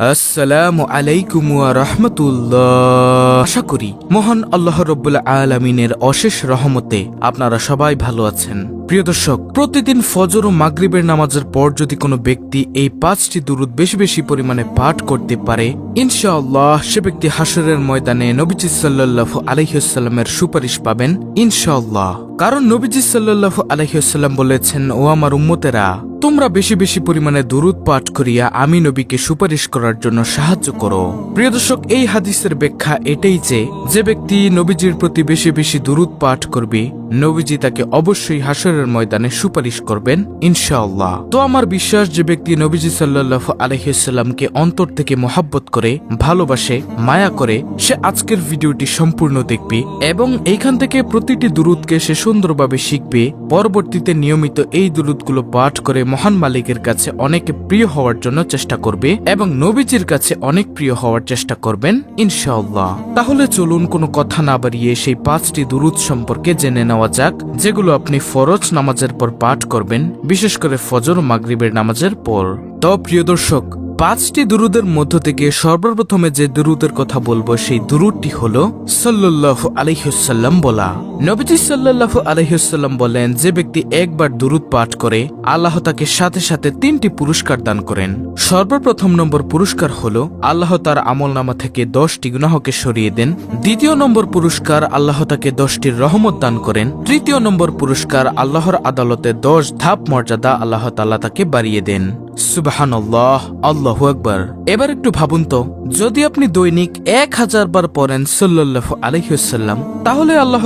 আসসালামু আলাইকুম রাহমাতুল্লাহ। আশা করি মহান আল্লাহ রব্বুল আলমিনের অশেষ রহমতে আপনারা সবাই ভালো আছেন। প্রিয় দর্শক, প্রতিদিন ফজর ও মাগরিবের নামাজের পর যদি কোনো ব্যক্তি এই পাঁচটি দুরুদ বেশি বেশি পরিমাণে পাঠ করতে পারে ইনশাআল্লাহ সে ব্যক্তি হাসরের ময়দানে নবীজি সাল্লাল্লাহু আলাইহিসাল্লামের সুপারিশ পাবেন, ইনশাআল্লাহ। কারণ নবীজি সাল্লাল্লাহু আলাইহিসাল্লাম বলেছেন, ও আমার উম্মতেরা, তোমরা বেশি বেশি পরিমাণে দুরুদ পাঠ করিয়া আমি নবীকে সুপারিশ করার জন্য সাহায্য করো। প্রিয় দর্শক, এই হাদিসের ব্যাখ্যা এটাই যে যে ব্যক্তি নবীজির প্রতি বেশি বেশি দুরুদ পাঠ করবে নবীজি তাকে অবশ্যই হাসরের ময়দানে সুপারিশ করবেন, ইনশাআল্লাহ। তো আমার বিশ্বাস যে ব্যক্তি নবীজি সাল্লাহ আলহিসাল্লামকে অন্তর থেকে মোহাব্বত করে, ভালোবাসে, মায়া করে, সে আজকের ভিডিওটি সম্পূর্ণ দেখবে এবং এইখান থেকে প্রতিটি দুরুদকে সে সুন্দরভাবে শিখবে। পরবর্তীতে নিয়মিত এই দুরুদগুলো পাঠ করে মহান মালিকের কাছে অনেক প্রিয় হওয়ার জন্য চেষ্টা করবে এবং নবীজির কাছে অনেক প্রিয় হওয়ার চেষ্টা করবেন, ইনশাআল্লাহ। তাহলে চলুন কোনো কথা না বাড়িয়ে সেই পাঁচটি দুরুদ সম্পর্কে জেনে নেওয়া যাক, যেগুলো আপনি ফরজ নামাজের পর পাঠ করবেন, বিশেষ করে ফজর মাগরিবের নামাজের পর। তো প্রিয় দর্শক পাঁচটি দুরুদের মধ্য থেকে সর্বপ্রথমে যে দুরুদের কথা বলব, সেই দুরুদটি হল সাল্লাহ আলহিসাল্লাম বলা। নবীজি সাল্লাহ আলহিসাল্লাম বলেন, যে ব্যক্তি একবার দুরুদ পাঠ করে, আল্লাহ তাকে সাথে সাথে তিনটি পুরস্কার দান করেন। সর্বপ্রথম নম্বর পুরস্কার হল, আল্লাহ তার আমল নামা থেকে দশটি গুনাহকে সরিয়ে দেন। দ্বিতীয় নম্বর পুরস্কার, আল্লাহ তাকে দশটির রহমত দান করেন। তৃতীয় নম্বর পুরস্কার, আল্লাহর আদালতে দশ ধাপ মর্যাদা আল্লাহ তাল্লাহ তাকে বাড়িয়ে দেন। সুবাহান আল্লাহ আল্লাহ একবার এবার একটু ভাবুন তো, যদি আপনি দৈনিক এক হাজার বার পড়েন সাল্লাহ আলহিউসাল্লাম তাহলে আল্লাহ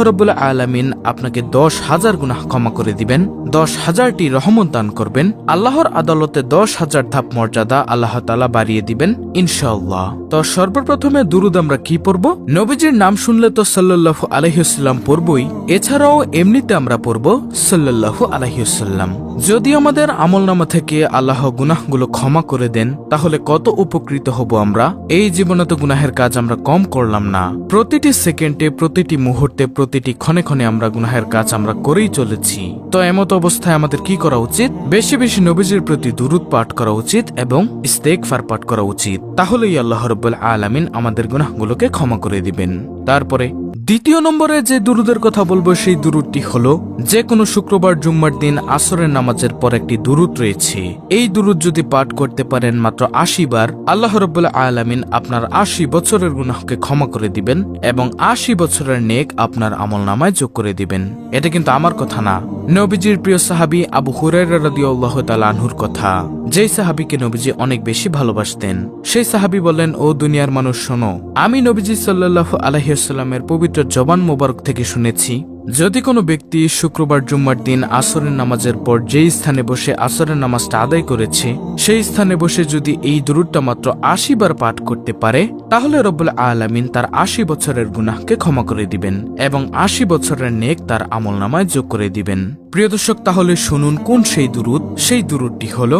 আলমিন আপনাকে দশ হাজার ক্ষমা করে দিবেন, দশ হাজারটি রহমত দান করবেন, আল্লাহর আদালতে দশ হাজার ধাপ মর্যাদা আল্লাহ তালা বাড়িয়ে দিবেন, ইনশাআল্লাহ। তো সর্বপ্রথমে দুরুদ আমরা কি পড়ব? নবীজির নাম শুনলে তো সাল্লাহ আলহিউসাল্লাম পড়বই, এছাড়াও এমনিতে আমরা পড়ব সাল্লাহ আলহিউসাল্লাম যদি আমাদের আমল নামা থেকে আল্লাহ গুনাহগুলো ক্ষমা করে দেন, তাহলে কত উপকৃত হব আমরা? এই জীবনে তো গুনাহের কাজ আমরা কম করলাম না। প্রতিটি সেকেন্ডে, প্রতিটি মুহূর্তে, প্রতিটি ক্ষণে ক্ষণে আমরা গুনাহের কাজ আমরা করেই চলেছি। তো এমত অবস্থায় আমাদের কি করা উচিত? বেশি বেশি নবীজির প্রতি দুরুদ পাঠ করা উচিত এবং ইস্তেকফার পাঠ করা উচিত। তাহলেই আল্লাহ রব্বুল আলামিন আমাদের গুনাহগুলোকে ক্ষমা করে দিবেন। তারপরে দ্বিতীয় নম্বরে যে দুরুদের কথা বলব, সেই দুরুদটি হলো যে কোনো শুক্রবার জুম্মার দিন আসরের নামাজের পর একটি দুরুদ রয়েছে। এই দুরুদ যদি পাঠ করতে পারেন মাত্র আশি বার, আল্লাহ রব্বুল্লাহ আলামিন আপনার আশি বছরের গুনাহকে ক্ষমা করে দিবেন এবং আশি বছরের নেক আপনার আমল নামায় যোগ করে দিবেন। এটা কিন্তু আমার কথা না। নবীজির প্রিয় সাহাবি আবু হুরাইরা রাদিয়াল্লাহু তাআলা আনহুর কথা। যেই সাহাবিকে নবীজি অনেক বেশি ভালোবাসতেন, সেই সাহাবি বলেন ও দুনিয়ার মানুষ, শোনো, আমি নবীজি সাল্লাহ আলহিউসাল্লামের পবিত্র জবান মোবারক থেকে শুনেছি। যদি কোনো ব্যক্তি শুক্রবার জুম্মার দিন আসরের নামাজের পর যেই স্থানে বসে আসরের নামাজটা আদায় করেছে, সেই স্থানে বসে যদি এই দুরুদটা মাত্র আশি বার পাঠ করতে পারে, তাহলে রব্বুল আলামিন তার আশি বছরের গুনাহকে ক্ষমা করে দিবেন এবং আশি বছরের নেক তার আমল নামায় যোগ করে দিবেন। প্রিয় দর্শক, তাহলে শুনুন কোন সেই দুরুদ? সেই দুরুদটি হল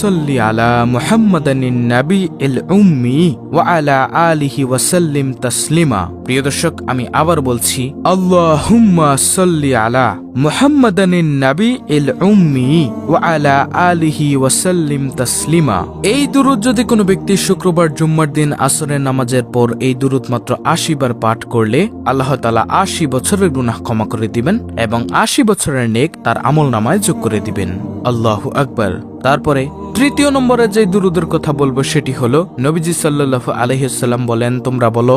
সাল্লি আলা এল আলা আলিহি ওয়াসাল্লিম তাসলিমা। প্রিয় দর্শক, আমি আবার বলছি আল্লাহুম্মা সাল্লি আলা মুহাম্মাদানিন নাবি এল উম্মি ওয়া আলা আলিহি ওয়াসাল্লিম তাসলিমা। এই দুরুদ যদি কোনো ব্যক্তি শুক্রবার, জুম্মার দিন আসরের নামাজের পর এই দুরুদ মাত্র আশি বার পাঠ করলে আল্লাহ তালা আশি বছরের গুনাহ ক্ষমা করে দিবেন এবং আশি বছরের নেক তার আমল নামায় যোগ করে দিবেন। আল্লাহ আকবার। তারপরে তৃতীয় নম্বরে যে দুরুদের কথা বলব সেটি হলো, নবীজি সাল্লাহ আলহিসাল্লাম বলেন, তোমরা বলো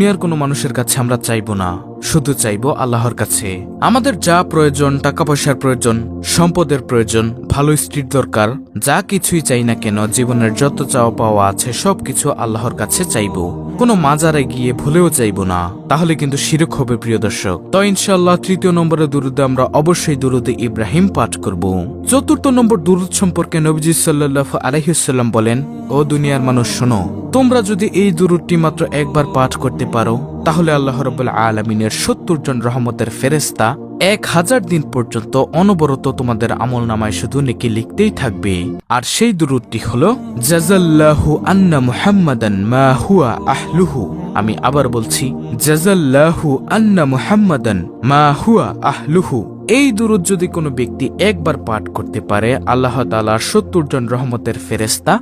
দুনিয়ার কোনো মানুষের কাছে আমরা চাইব না। শুধু চাইব আল্লাহর কাছে। আমাদের যা প্রয়োজন টাকা পয়সার প্রয়োজন, সম্পদের প্রয়োজন, ভালো স্ত্রীর দরকার, যা কিছুই চাই না কেন, জীবনের যত চাওয়া পাওয়া আছে, সবকিছু আল্লাহর কাছে চাইব। কোনো মাজারে গিয়ে ভুলেও চাইব না। তাহলে কিন্তু শিরক হবে, প্রিয় দর্শক। তো ইনশাল্লাহ তৃতীয় নম্বরে দুরুদে আমরা অবশ্যই দুরুদে ইব্রাহিম পাঠ করব। চতুর্থ নম্বর দুরুদ সম্পর্কে নবীজি সাল্লাহ আলহিসাল্লাম বলেন, ও দুনিয়ার মানুষ, শোনো। তোমরা যদি এই দুরুদটি মাত্র একবার পাঠ করতে পারো তাহলে আল্লাহ রবুল্লা আলমিনের সত্তর জন রহমতের ফেরেস্তা এক হাজার দিন পর্যন্ত অনবরত তোমাদের আমল নামায় শুধু নেকি লিখতেই থাকবে। আর সেই দূরটি হল জাজাল্লাহু আন্না মুহাম্মাদান মা হুয়া আহলুহু। আমি আবার বলছি জাজাল্লাহু আন্না মুহাম্মাদান মা হুয়া আহলুহু। এই দুরুদ যদি কোনো ব্যক্তি একবার পাঠ করতে পারে, আল্লাহ তালার সত্তর জন রহমতের ফেরেস্তা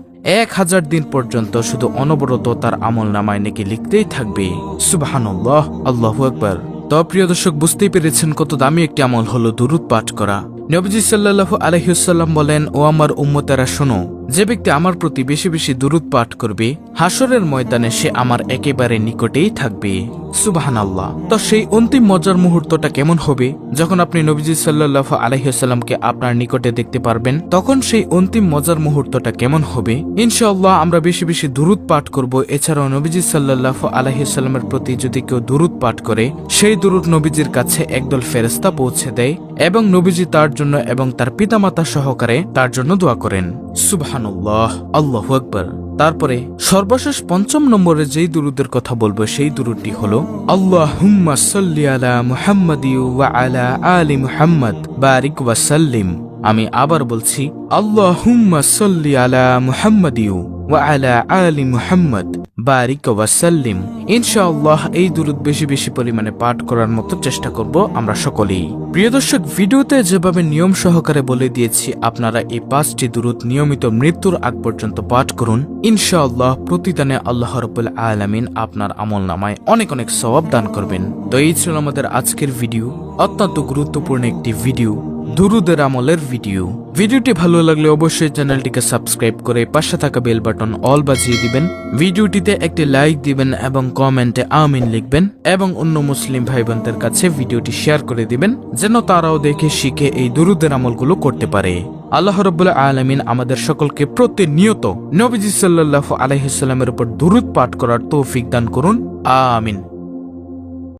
এক হাজার দিন পর্যন্ত শুধু অনবরত তার আমল নামায় নাকি লিখতেই থাকবে। সুবাহান্লাহ আল্লাহ একবার তো প্রিয় দর্শক, বুঝতেই পেরেছেন কত দামি একটি আমল হলো দুরুদ পাঠ করা। নবজি সাল্লাহ আলহিউসাল্লাম বলেন, ও আমার উম্মতারা, শোনো, যে ব্যক্তি আমার প্রতি বেশি বেশি দুরুদ পাঠ করবে হাসরের ময়দানে সে আমার একেবারে নিকটেই থাকবে। সুবাহান আল্লাহ তো সেই অন্তিম মজার মুহূর্তটা কেমন হবে? যখন আপনি নবীজি সাল্লাহ আলহিহাস্লামকে আপনার নিকটে দেখতে পারবেন, তখন সেই অন্তিম মজার মুহূর্তটা কেমন হবে? ইনশাআল্লাহ, আমরা বেশি বেশি দুরুদ পাঠ করব। এছাড়াও নবীজি সাল্লাহ আলহিহাস্লামের প্রতি যদি কেউ দুরুদ পাঠ করে, সেই দুরুদ নবীজির কাছে একদল ফেরেস্তা পৌঁছে দেয় এবং নবীজি তার জন্য এবং তার পিতামাতা সহকারে তার জন্য দোয়া করেন। সুবহানুল্লাহ। আল্লাহ আকবর। তারপরে সর্বশেষ পঞ্চম নম্বরে যেই দুরুদের কথা বলব, সেই দুরুদটি হল আল্লাহ সাল্লি আলা মুহাম্মাদি ওয়া আলা আলি মুহাম্মদ, বারিক ওয়াসাল্লিম আমি আবার বলছি আল্লাহ সাল্লি আলা মুহাম্মাদিউ ওয়া আলা আলি মুহাম্মদ, বারিক ইনশাআল্লাহ এই দুরুদ বেশি বেশি পরিমাণে পাঠ করার মতো চেষ্টা করব আমরা সকলেই। প্রিয় দর্শক, ভিডিওতে যেভাবে নিয়ম সহকারে বলে দিয়েছি, আপনারা এই পাঁচটি দুরুদ নিয়মিত মৃত্যুর আগ পর্যন্ত পাঠ করুন। ইনশাআল্লাহ প্রতিদানে আল্লাহ রবুল আলামিন আপনার আমল নামায় অনেক অনেক সওয়াব দান করবেন। তো এই ছিল আমাদের আজকের ভিডিও। অত্যন্ত গুরুত্বপূর্ণ একটি ভিডিও। দুরুদের আমলের ভিডিও। ভিডিওটি ভালো লাগলে অবশ্যই চ্যানেলটিকে সাবস্ক্রাইব করে পাশে থাকা বেল বাটন অল বাজিয়ে দিবেন। ভিডিওটিতে একটি লাইক দিবেন এবং কমেন্টে আমিন লিখবেন এবং অন্য মুসলিম ভাই বোনদের কাছে ভিডিওটি শেয়ার করে দিবেন, যেন তারাও দেখে শিখে এই দুরুদের আমলগুলো করতে পারে। আল্লাহ রব্বুল্লাহ আলমিন আমাদের সকলকে প্রতিনিয়ত নবীজি সাল্লাহ আলহিসাল্লামের উপর দুরুদ পাঠ করার তৌফিক দান করুন। আমিন।